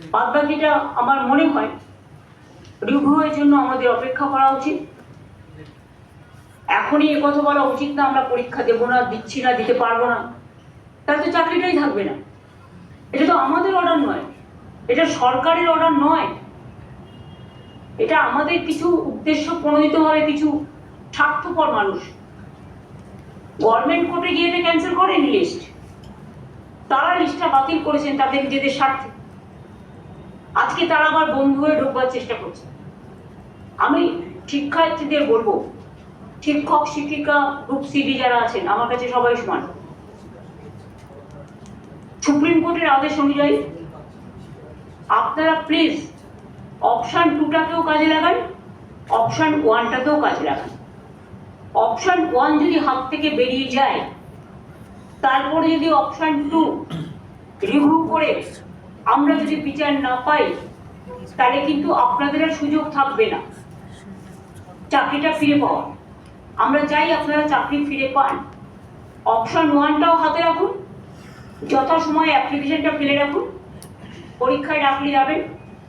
বাদ বাকিটা আমার মনে হয় রিভিউয়ের জন্য আমাদের অপেক্ষা করা উচিত। এখনই এ কথা বলা উচিত না, আমরা পরীক্ষা দেবো না, দিচ্ছি না, দিতে পারব না। তাহলে তো চাকরিটাই থাকবে না। এটা তো আমাদের অর্ডার নয়। এটা সরকারের অর্ডার নয়। এটা আমাদের কিছু উদ্দেশ্য প্রণোদিতভাবে কিছু স্বার্থপর মানুষ। গভর্নমেন্ট কোর্টে গিয়ে ক্যান্সেল করেন লিস্ট তারা লিস্টটা বাতিল করেছেন, তাদের নিজেদের স্বার্থে। আজকে তারা আবার বন্ধু হয়ে ঢোকবার চেষ্টা করছে। আমি শিক্ষার্থীদের বলব, শিক্ষক, শিক্ষিকা গ্রুপ সিডি যারা আছেন, আমার কাছে সবাই সমান। সুপ্রিম কোর্টের আদেশ অনুযায়ী আপনারা প্লিজ অপশন টুটাকেও কাজে লাগান অপশন ওয়ানটাকেও কাজে লাগান। অপশন ওয়ান যদি হাত থেকে বেরিয়ে যায়, তারপরে যদি অপশন টু রিভিউ করে আমরা যদি বিচার না পাই তাহলে কিন্তু আপনাদের আর সুযোগ থাকবে না। চাকরিটা ফিরে পাওয়া আমরা চাই আপনারা চাকরি ফিরে পান। অপশন ওয়ানটাও হাতে রাখুন। যথাসময়ে অ্যাপ্লিকেশনটা ফেলে রাখুন। পরীক্ষায় ডাকলে যাবেন।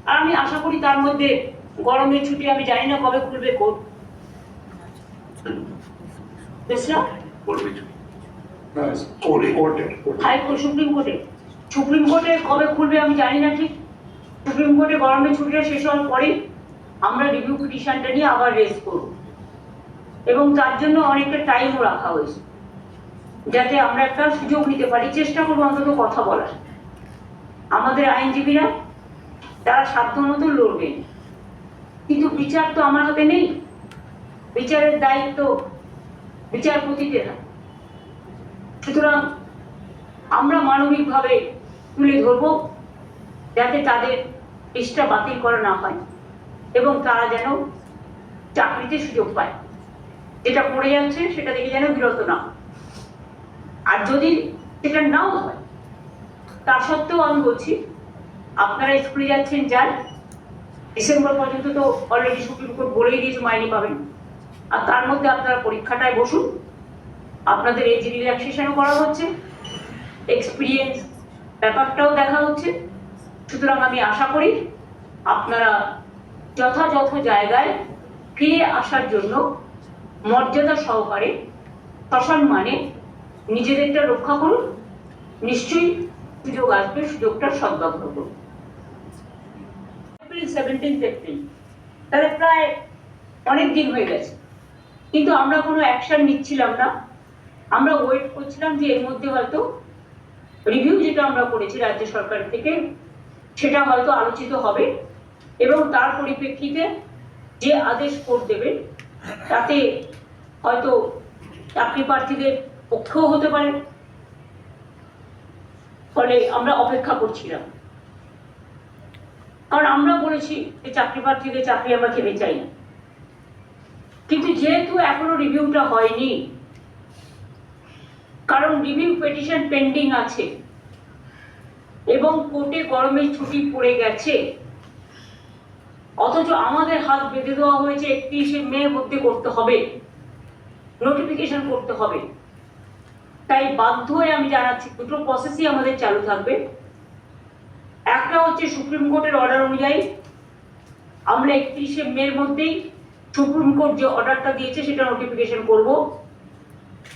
আর আমি আশা করি তার মধ্যে গরমের ছুটি আমি জানি না কবে খুলবে কোর্টে। হাইকোর্ট সুপ্রিম কোর্টে সুপ্রিম কোর্টে কবে খুলবে আমি জানি না ঠিক। সুপ্রিম কোর্টে গরমের ছুটিটা শেষ হওয়ার পরে আমরা রিভিউ পিটিশনটা নিয়ে আবার রেজ করব। এবং তার জন্য অনেকটা টাইমও রাখা হয়েছে। যাতে আমরা একটা সুযোগ নিতে পারি। চেষ্টা করব অন্তত কথা বলার। আমাদের আইনজীবীরা, তারা সাধ্য মতো লড়বেন কিন্তু বিচার তো আমার হাতে নেই। বিচারের দায়িত্ব বিচারপতিদের। সুতরাং আমরা মানবিকভাবে তুলে ধরবো যাতে তাদের ইচ্ছা বাতিল করা না হয় এবং তারা যেন চাকরিতে সুযোগ পায়। যেটা পড়ে যাচ্ছে সেটা থেকে যেন বিরত না আর যদি সেটা নাও হয়, তা সত্ত্বেও আমি বলছি, আপনারা স্কুলে যাচ্ছেন, যান। ডিসেম্বর পর্যন্ত তো অলরেডি সুপ্রিম কোর্ট বলেই দিয়েছে, মাইনে পাবেন। আর তার মধ্যে আপনারা পরীক্ষাটায় বসুন। আপনাদের এজ রিল্যাক্সেশনও করা হচ্ছে। এক্সপিরিয়েন্স ব্যাপারটাও দেখা হচ্ছে। সুতরাং আমি আশা করি আপনারা যথাযথ জায়গায় ফিরে আসার জন্য মর্যাদা সহকারে সসম্মানে নিজেদেরটা রক্ষা করুন। নিশ্চয়ই সুযোগ আসবে, সুযোগটা সদ্ব্যবহার করুন। এপ্রিল তাহলে প্রায় অনেক দিন হয়ে গেছে। কিন্তু আমরা কোনো অ্যাকশন নিচ্ছিলাম না। আমরা ওয়েট করছিলাম যে এর মধ্যে হয়তো রিভিউ যেটা আমরা করেছি রাজ্য সরকার থেকে, সেটা হয়তো আলোচিত হবে এবং তার পরিপ্রেক্ষিতে যে আদেশ কোর্ট দেবে, তাতে হয়তো চাকরি প্রার্থীদের পক্ষেও হতে পারে। ফলে আমরা অপেক্ষা করছিলাম। কারণ আমরা বলেছি যে চাকরি প্রার্থীদের চাকরি আমরা খেতে চাই না। কিন্তু যেহেতু এখনও রিভিউটা হয়নি কারণ রিভিউ পিটিশন পেন্ডিং আছে। এবং কোর্টে গরমের ছুটি পড়ে গেছে। অথচ আমাদের হাত বেঁধে দেওয়া হয়েছে একত্রিশে মে মধ্যে করতে হবে। নোটিফিকেশন করতে হবে। তাই বাধ্য হয়ে আমি জানাচ্ছি, দুটো প্রসেসই আমাদের চালু থাকবে। একটা হচ্ছে সুপ্রিম কোর্টের অর্ডার অনুযায়ী। আমরা একত্রিশে মের মধ্যেই সুপ্রিম কোর্ট যে অর্ডারটা দিয়েছে, সেটা নোটিফিকেশন করব।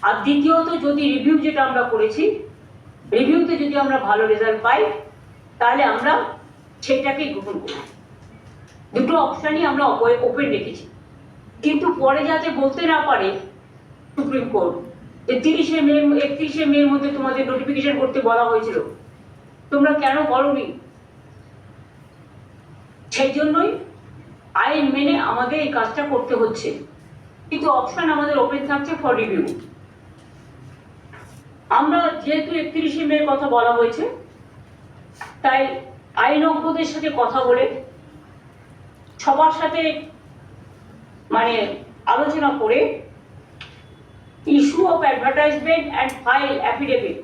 আর দ্বিতীয়ত যদি রিভিউ যেটা আমরা করেছি রিভিউতে যদি আমরা ভালো রেজাল্ট পাই, তাহলে আমরা সেটাকেই গ্রহণ করব। দুটো অপশানই আমরা ওপেন রেখেছি। কিন্তু পরে যাতে বলতে না পারে সুপ্রিম কোর্ট যে তিরিশে মে, একত্রিশে মের মধ্যে তোমাদের নোটিফিকেশন করতে বলা হয়েছিল, তোমরা কেন করনি? সেই জন্যই আইন মেনে আমাদের এই কাজটা করতে হচ্ছে। কিন্তু অপশন আমাদের ওপেন থাকছে ফর রিভিউ আমরা যেহেতু একত্রিশে মে কথা বলা হয়েছে, তাই আইনজ্ঞদের সাথে কথা বলে সবার সাথে মানে আলোচনা করে issue of advertisement and file affidavit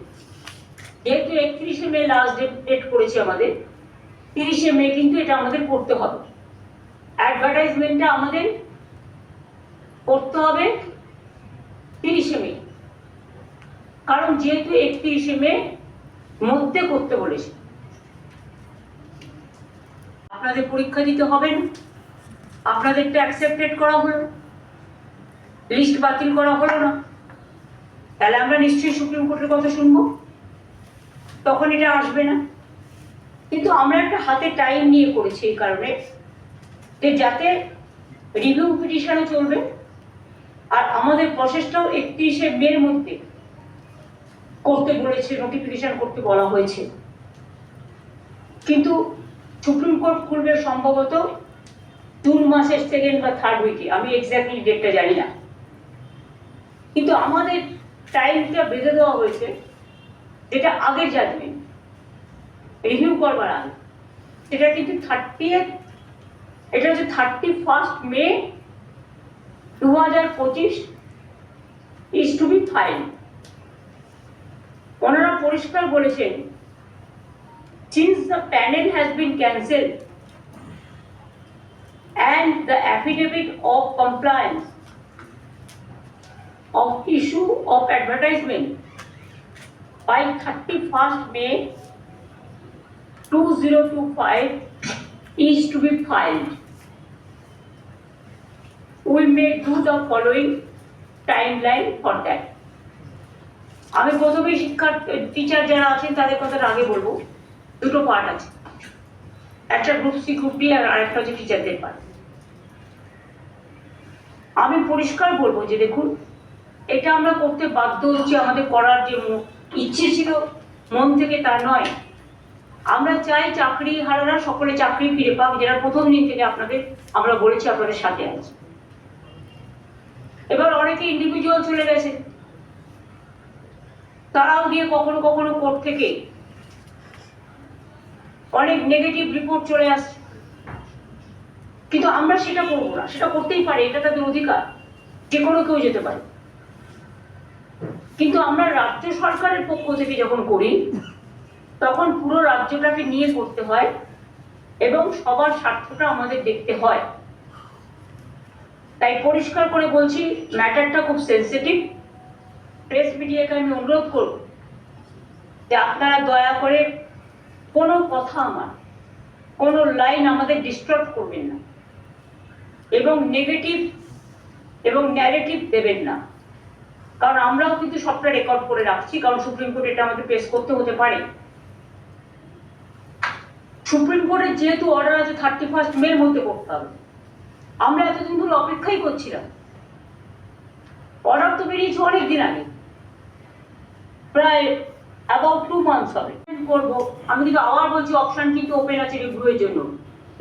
যেহেতু একত্রিশে মে লাস্ট ডেট করেছে আমাদের, তিরিশে মে কিন্তু এটা আমাদের করতে হবে। অ্যাডভার্টাইজমেন্টটা আমাদের করতে হবে তিরিশে মে। কারণ যেহেতু একত্রিশে মে মধ্যে করতে বলেছে। আপনাদের পরীক্ষা দিতে হবে না আপনাদেরটা অ্যাকসেপ্টেড করা হলো লিস্ট বাতিল করা হলো না। তাহলে আমরা নিশ্চয়ই সুপ্রিম কোর্টের কথা শুনব। তখন এটা আসবে না। কিন্তু আমরা একটা হাতে টাইম নিয়ে করেছি এই কারণে যে যাতে রিভিউ পিটিশনও চলবে, আর আমাদের প্রসেসটাও একত্রিশে মের মধ্যে। করতে বলেছে নোটিফিকেশন করতে বলা হয়েছে। কিন্তু সুপ্রিম কোর্ট খুলবে সম্ভবত জুন মাসের সেকেন্ড বা থার্ড উইকে আমি এক্স্যাক্টলি ডেটটা জানি না। কিন্তু আমাদের টাইমটা বেঁধে দেওয়া হয়েছে, যেটা আগের জাজমেন্ট রিভিউ করবার আগে। সেটা কিন্তু থার্টি এটা হচ্ছে থার্টি ফার্স্ট মে দু হাজার পঁচিশ ইজ টু বি ফাইল ওনারা পরিষ্কার বলেছেন since the panel has been cancelled and the affidavit of compliance of issue of advertisement by 31st May 2025 is to be filed. We may do the following timeline for that. আমি প্রথমে শিক্ষার teacher যারা আছেন তাদের কথাটা আগে বলব। দুটো পার্ট আছে। একটা গ্রুপ সি গ্রুপ ডি আর আরেকটা হচ্ছে টিচারদের পার্ট আমি পরিষ্কার বলব যে দেখুন, এটা আমরা করতে বাধ্য হচ্ছি আমাদের করার যে ইচ্ছে ছিল, মন থেকে তা নয়। আমরা চাই চাকরি হারারা সকলে চাকরি ফিরে পাক যারা প্রথম দিন থেকে আপনাদের আমরা বলেছি আপনাদের সাথে আছে। এবার অনেকে ইন্ডিভিজুয়াল চলে গেছে। তারাও গিয়ে কখনো কখনো কোর্ট থেকে অনেক নেগেটিভ রিপোর্ট চলে আসছে। কিন্তু আমরা সেটা করব না, সেটা করতেই পারি, এটা তাদের অধিকার, যে কোনো কেউ যেতে পারে। কিন্তু আমরা রাজ্য সরকারের পক্ষ থেকে যখন করি, তখন পুরো রাজ্যটাকে নিয়ে করতে হয় এবং সবার স্বার্থটা আমাদের দেখতে হয়। তাই পরিষ্কার করে বলছি, ম্যাটারটা খুব সেন্সিটিভ প্রেস মিডিয়াকে আমি অনুরোধ করব যে আপনারা দয়া করে কোনো কথা আমার, কোনো লাইন আমাদের ডিস্টার্ব করবেন না এবং নেগেটিভ এবং ন্যারেটিভ দেবেন না। কারণ আমরাও কিন্তু সবটা রেকর্ড করে রাখছি, কারণ সুপ্রিম কোর্ট এটা আমাদের পেশ করতে হতে পারে। সুপ্রিম কোর্টের যেহেতু অর্ডার আছে থার্টি ফার্স্ট মের মধ্যে করতে হবে। আমরা এতদিন ধরে অপেক্ষাই করছিলাম। অর্ডার তো বেরিয়েছে অনেক দিন আগে। প্রায় অ্যাবাউট টু মান্থস হবে। করব। আমি কিন্তু আবার বলছি অপশন কিন্তু ওপেন আছে রিভিউয়ের জন্য।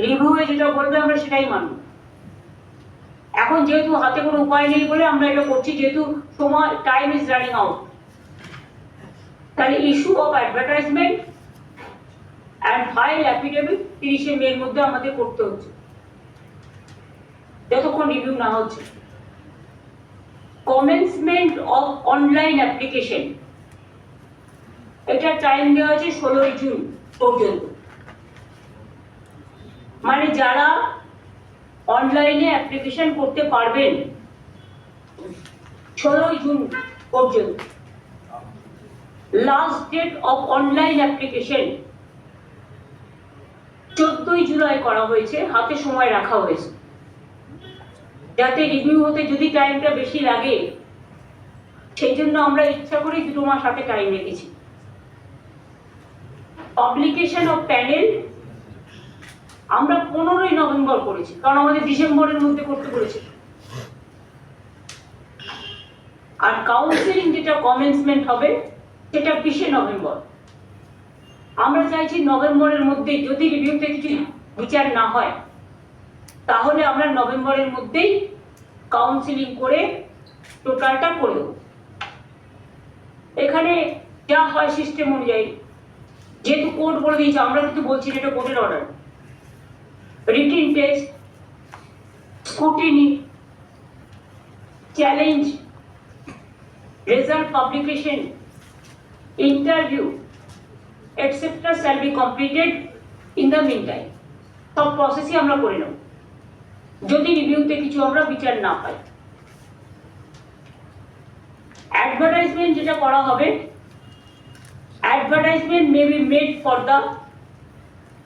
রিভিউয়ে যেটা বলবে আমরা সেটাই মানব। এখন যেহেতু হাতে কোনো উপায় নেই বলে আমরা এটা করছি, যেহেতু সময় টাইম ইজ রানিং আউট তাহলে issue of advertisement and file affidavit তিরিশে মের মধ্যে আমাদের করতে হচ্ছে। যতক্ষণ রিভিউ না হচ্ছে। কমেন্সমেন্ট অফ অনলাইন অ্যাপ্লিকেশন এটা টাইম দেওয়া আছে ষোলোই জুন পর্যন্ত। মানে যারা অনলাইনে অ্যাপ্লিকেশন করতে পারবেন, ষোলোই জুন পর্যন্ত। Last date of online application চোদ্দই জুলাই করা হয়েছে, হাতে সময় রাখা হয়েছে। যাতে রিভিউ হতে যদি টাইমটা বেশি লাগে, সেই জন্য আমরা ইচ্ছা করেই দুটো মাস হাতে টাইম রেখেছি। পাবলিকেশন অফ প্যানেল আমরা পনেরোই নভেম্বর করেছি, কারণ আমাদের ডিসেম্বরের মধ্যে করতে বলেছে। আর কাউন্সিলিং যেটা কমেন্সমেন্ট হবে, সেটা বিশে নভেম্বর। আমরা চাইছি নভেম্বরের মধ্যে যদি রিভিউতে কিছু বিচার না হয়, তাহলে আমরা নভেম্বরের মধ্যেই কাউন্সিলিং করে টোটালটা করে দেবো। এখানে যা হয় সিস্টেম অনুযায়ী যেহেতু কোর্ট বলে দিয়েছে, আমরা কিন্তু বলছি এটা কোর্টের order written test scrutiny challenge result publication interview etcetera shall be completed in the meantime সব প্রসেসই আমরা করে নেব। যদি রিভিউতে কিছু আমরা বিচার না পাই। অ্যাডভার্টাইজমেন্ট যেটা করা হবে advertisement may be made for the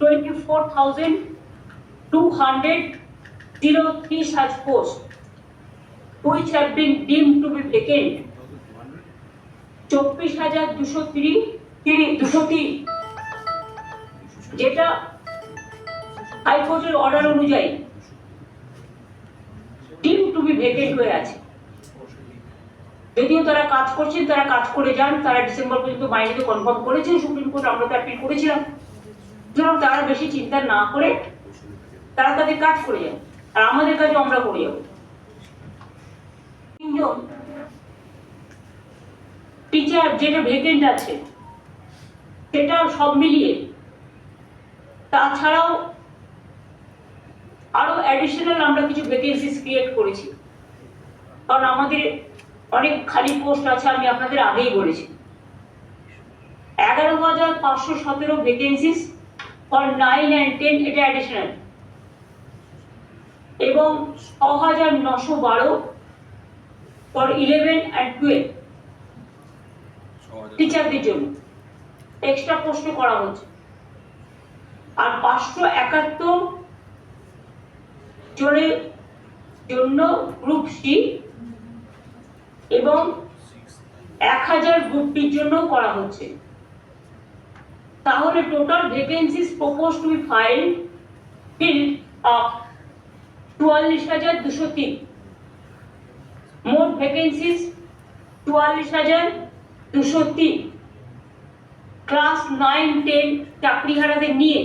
24,000 203 such posts which have been deemed to be vacant চব্বিশ হাজার দুশো তিরিশ তিরিশ দুশো তিন যেটা হাইকোর্টের অর্ডার অনুযায়ী ডিম টু বি ভেকেন্ট হয়ে আছে যদিও তারা কাজ করছেন তারা কাজ করে যান, তারা ডিসেম্বর পর্যন্ত মাইনেতে কনফার্ম করেছেন, সুপ্রিম কোর্ট আমরা তো অ্যাপিল করেছিলাম। সুতরাং তারা বেশি চিন্তা না করে তারা তাদের কাজ করে যান, আর আমাদের কাজও আমরা করে যাব। তিনজন টিচার যেটা ভেকেন্ট আছে, সেটা সব মিলিয়ে তাছাড়াও আরও অ্যাডিশনাল আমরা কিছু ভ্যাকেন্সিস ক্রিয়েট করেছি। কারণ আমাদের অনেক খালি পোস্ট আছে আমি আপনাদের আগেই বলেছি। এগারো হাজার পাঁচশো সতেরো vacancies for nine and ten এটা অ্যাডিশনাল এবং ছ হাজার নশো বারো ফর ইলেভেন অ্যান্ড টুয়েলভ টিচারদের জন্য। এক্সট্রা প্রশ্ন করা হচ্ছে। আর পাঁচশো একাত্তর জনের জন্য গ্রুপ সি এবং এক হাজার ডির জন্য করা হচ্ছে। তাহলে total vacancies propose to file fill up চুয়াল্লিশ হাজার দুশো তিন। মোট ভ্যাকেন্সিস চুয়াল্লিশ হাজার দুশো তিন। ক্লাস নাইন টেন চাকরিহারাদের নিয়ে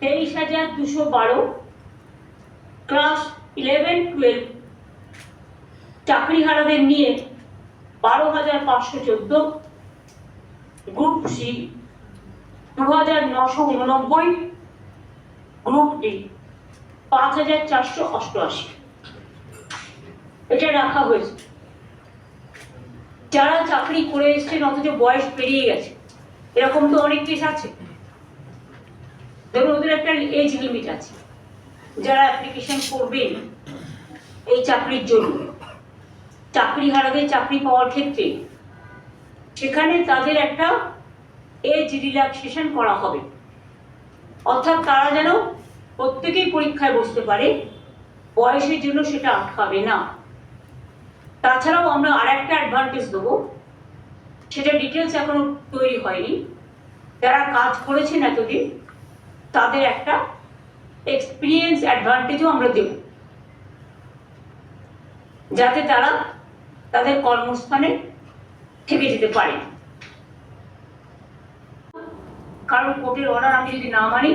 তেইশ হাজার দুশো বারো। ক্লাস ইলেভেন টুয়েলভ চাকরিহারাদের নিয়ে বারো হাজার পাঁচশো চোদ্দ গ্রুপ সি দু হাজার নশো উননব্বই গ্রুপ ডি পাঁচ হাজার চারশো অষ্টআশি। এটা রাখা হয়েছে। যারা চাকরি করে এসছেন, অথচ বয়স পেরিয়ে গেছে, এরকম তো অনেক কেস আছে। ধরুন, ওদের একটা এজ লিমিট আছে। যারা অ্যাপ্লিকেশন করবেন এই চাকরির জন্য। চাকরি হারাদের চাকরি পাওয়ার ক্ষেত্রে। সেখানে তাদের একটা এজ রিল্যাক্সেশন করা হবে। অর্থাৎ তারা যেন প্রত্যেকেই পরীক্ষায় বসতে পারে, বয়সের জন্য সেটা আটকাবে না। তাছাড়াও আমরা আর একটা অ্যাডভান্টেজ দেবো। সেটা ডিটেলস এখনও তৈরি হয়নি। যারা কাজ করেছেন এতদিন, তাদের একটা এক্সপিরিয়েন্স অ্যাডভান্টেজও আমরা দেব। যাতে তারা তাদের কর্মস্থানে থেকে যেতে পারে। কারণ কোর্টের অর্ডার আমি যদি না মানি,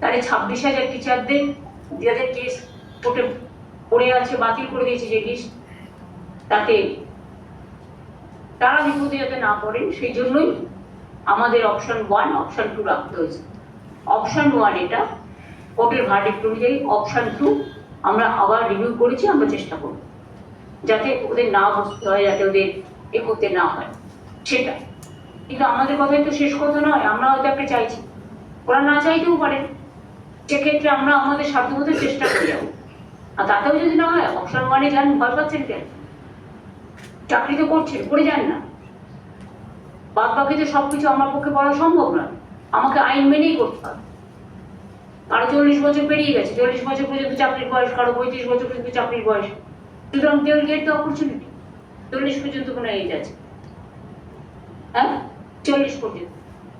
তাহলে ছাব্বিশ হাজার টিচারদের যাদের কেস কোর্টে পড়ে আছে, বাতিল করে দিয়েছে যে লিস্ট তাতে তারা বিপদে যাতে না পড়েন সেই জন্যই আমাদের অপশন ওয়ান অপশন টু রাখতে হয়েছে। অপশন ওয়ান এটা কোর্টের ভার্ডিক্ট অনুযায়ী অপশন টু আমরা আবার রিভিউ করেছি, আমরা চেষ্টা করব। যাতে ওদের না বসতে হয়, যাতে ওদের এ করতে না হয়। সেটা। কিন্তু আমাদের কথাই তো শেষ কথা নয় আমরা হয়তো একটা চাইছি। ওরা না চাইতেও পারে। সেক্ষেত্রে আমরা আমাদের সাধ্যমতো চেষ্টা করে যাব। আর তাতেও যদি না হয় ওয়ানে যান ভয় পাচ্ছেন কেন? চাকরি তো করছেন, করে যান না। বাদ বাকি তো সবকিছু আমার পক্ষে করা সম্ভব নয়। আমাকে আইন মেনেই করতে হবে। কারও চল্লিশ বছর পেরিয়ে গেছে, চল্লিশ বছর পর্যন্ত চাকরির বয়স, কারও পঁয়ত্রিশ বছর পর্যন্ত চাকরির বয়স। সুতরাং they will get the opportunity চল্লিশ পর্যন্ত কোনো এজ আছে। হ্যাঁ? চল্লিশ পর্যন্ত।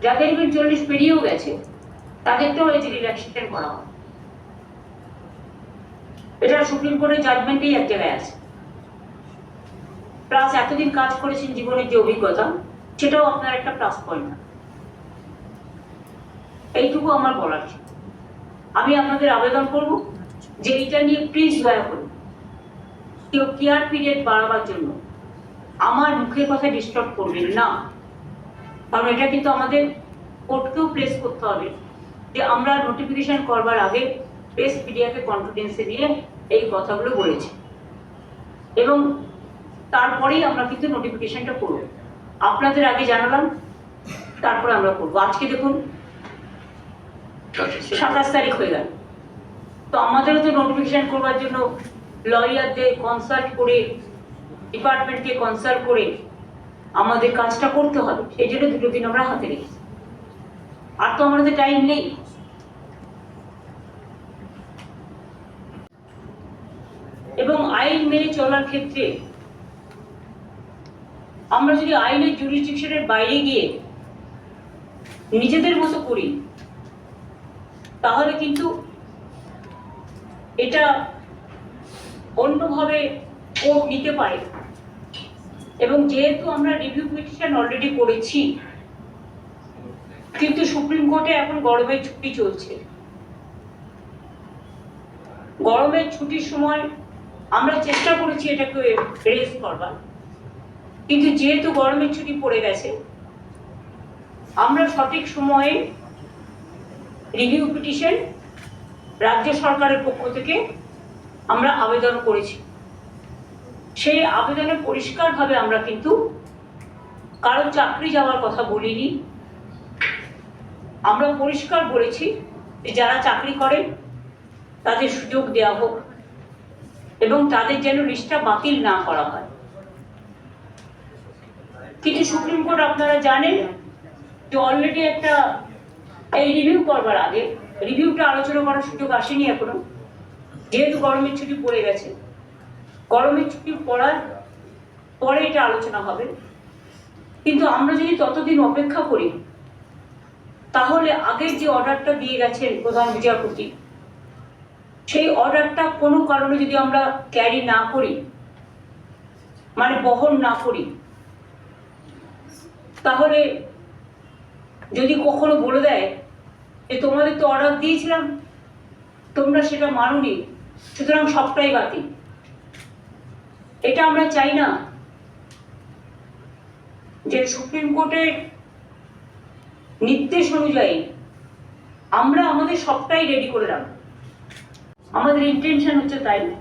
যাদের ইভেন চল্লিশ পেরিয়েও গেছে, তাদেরকেও এজ রিল্যাক্সেশন করা হয়। এটা সুপ্রিম কোর্টের জাজমেন্টেই এক জায়গায় আছে। প্লাস এতদিন কাজ করেছেন জীবনের যে অভিজ্ঞতা, সেটাও আপনার একটা প্লাস পয়েন্ট এইটুকু আমার বলার আমি আপনাদের আবেদন করব যে এইটা নিয়ে প্লিজ দয়া করুন কেয়ার পিরিয়ড বাড়াবার জন্য আমার মুখের কথা ডিস্টার্ব করবেন না। কারণ এটা কিন্তু আমাদের কোর্টকেও প্লেস করতে হবে যে আমরা নোটিফিকেশন করবার আগে প্রেস মিডিয়াকে কনফিডেন্সে নিয়ে এই কথাগুলো বলেছি। এবং তারপরেই আমরা কিন্তু নোটিফিকেশনটা করব। আপনাদের আগে জানালাম তারপরে আমরা করব। আজকে দেখুন সাতাশ তারিখ। হয়ে গেল। তো আমাদেরও তো নোটিফিকেশন করবার জন্য লয়ারদের কনসাল্ট করে ডিপার্টমেন্টকে কনসাল্ট করে আমাদের কাজটা করতে হবে। সেই জন্য দুটো দিন আমরা হাতে রেখেছি। আর তো আমাদের টাইম নেই। এবং আইন মেনে চলার ক্ষেত্রে আমরা যদি আইনের জুরিস্টিকশনের বাইরে গিয়ে নিজেদের মতো করি, তাহলে কিন্তু এটা অন্যভাবে কোর্ট নিতে পারে। এবং যেহেতু আমরা রিভিউ পিটিশন অলরেডি করেছি, কিন্তু সুপ্রিম কোর্টে এখন গরমের ছুটি চলছে। গরমের ছুটির সময় আমরা চেষ্টা করেছি এটাকে রেজ করবার। কিন্তু যেহেতু গরমের ছুটি পড়ে গেছে, আমরা সঠিক সময়ে রিভিউ পিটিশন রাজ্য সরকারের পক্ষ থেকে আমরা আবেদন করেছি। সেই আবেদনে পরিষ্কারভাবে আমরা কিন্তু কারও চাকরি যাওয়ার কথা বলিনি। আমরা পরিষ্কার বলেছি যে যারা চাকরি করেন তাদের সুযোগ দেওয়া হোক এবং তাদের যেন লিস্টটা বাতিল না করা হয়। কিন্তু সুপ্রিম কোর্ট আপনারা জানেন যে অলরেডি একটা এই রিভিউ করবার আগে রিভিউটা আলোচনা করার সুযোগ আসেনি এখনও। যেহেতু গরমের ছুটি পড়ে গেছে। গরমের ছুটি পড়ার পরে এটা আলোচনা হবে। কিন্তু আমরা যদি ততদিন অপেক্ষা করি, তাহলে আগের যে অর্ডারটা দিয়ে গেছেন প্রধান বিচারপতি, সেই অর্ডারটা কোনো কারণে যদি আমরা ক্যারি না করি মানে বহন না করি, তাহলে যদি কখনো বলে দেয় যে তোমাদের তো অর্ডার দিয়েছিলাম, তোমরা সেটা মানোনি সুতরাং সবটাই বাতিল। এটা আমরা চাই না যে সুপ্রিম কোর্টের নির্দেশ অনুযায়ী আমরা আমাদের সবটাই রেডি করে রাখব। আমাদের ইন্টেনশন হচ্ছে তাই না?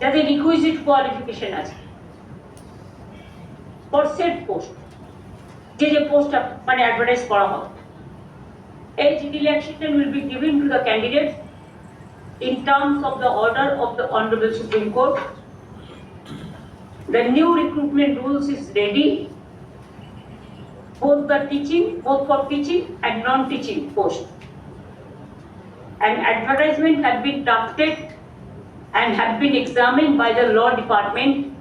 যাতে রিকুইজিট কোয়ালিফিকেশন আছে। ফর সেট পোস্ট যে যে পোস্টটা মানে অ্যাডভার্টাইজ করা হবে। Age election will be given to the candidate in terms of the order of the Honorable Supreme Court. The new recruitment rules is ready. Both the teaching, both for teaching and non-teaching post. An advertisement have been drafted and have been examined by the law department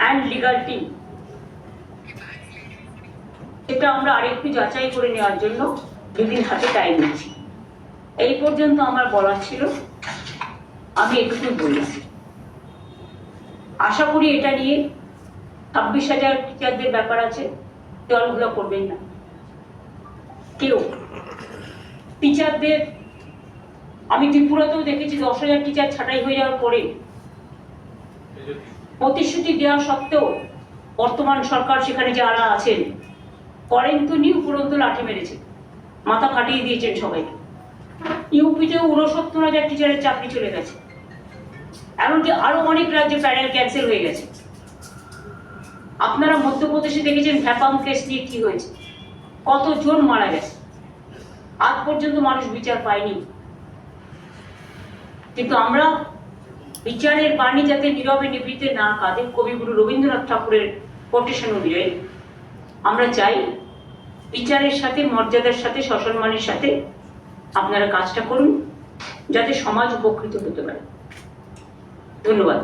and legal team. এটা আমরা আরেকটু যাচাই করে নেওয়ার জন্য দুদিন হাতে time নিচ্ছি এই পর্যন্ত আমার বলার ছিল। আমি এটুকুই বললাম। আশা করি এটা নিয়ে ছাব্বিশ হাজার টিচারদের ব্যাপার আছে, দলগুলো করবেন না। কেউ। টিচারদের আমি ত্রিপুরাতেও দেখেছি, দশ হাজার টিচার ছাঁটাই হয়ে যাওয়ার পরে প্রতিশ্রুতি দেওয়া সত্ত্বেও বর্তমান সরকার সেখানে যারা আছেন করেন তো নিউ উপরন্ত লাঠি মেরেছে। মাথা ফাটিয়ে দিয়েছেন সবাইকে। ইউপিতে উনসত্তর হাজার টিচারের চাকরি চলে গেছে। এমনকি আরও অনেক রাজ্যে প্যানেল ক্যান্সেল হয়ে গেছে। আপনারা মধ্যপ্রদেশে দেখেছেন ভ্যাপাম কেস নিয়ে কি হয়েছে? কতজন মারা গেছে? আজ পর্যন্ত মানুষ বিচার পায়নি। কিন্তু আমরা বিচারের বাণী যাতে নীরবে নিবৃতে না কাঁদে, কবিগুরু রবীন্দ্রনাথ ঠাকুরের কোটেশন অনুযায়ী আমরা চাই, বিচারের সাথে, মর্যাদার সাথে সসম্মানের সাথে আপনারা কাজটা করুন যাতে সমাজ উপকৃত হতে পারে। ধন্যবাদ।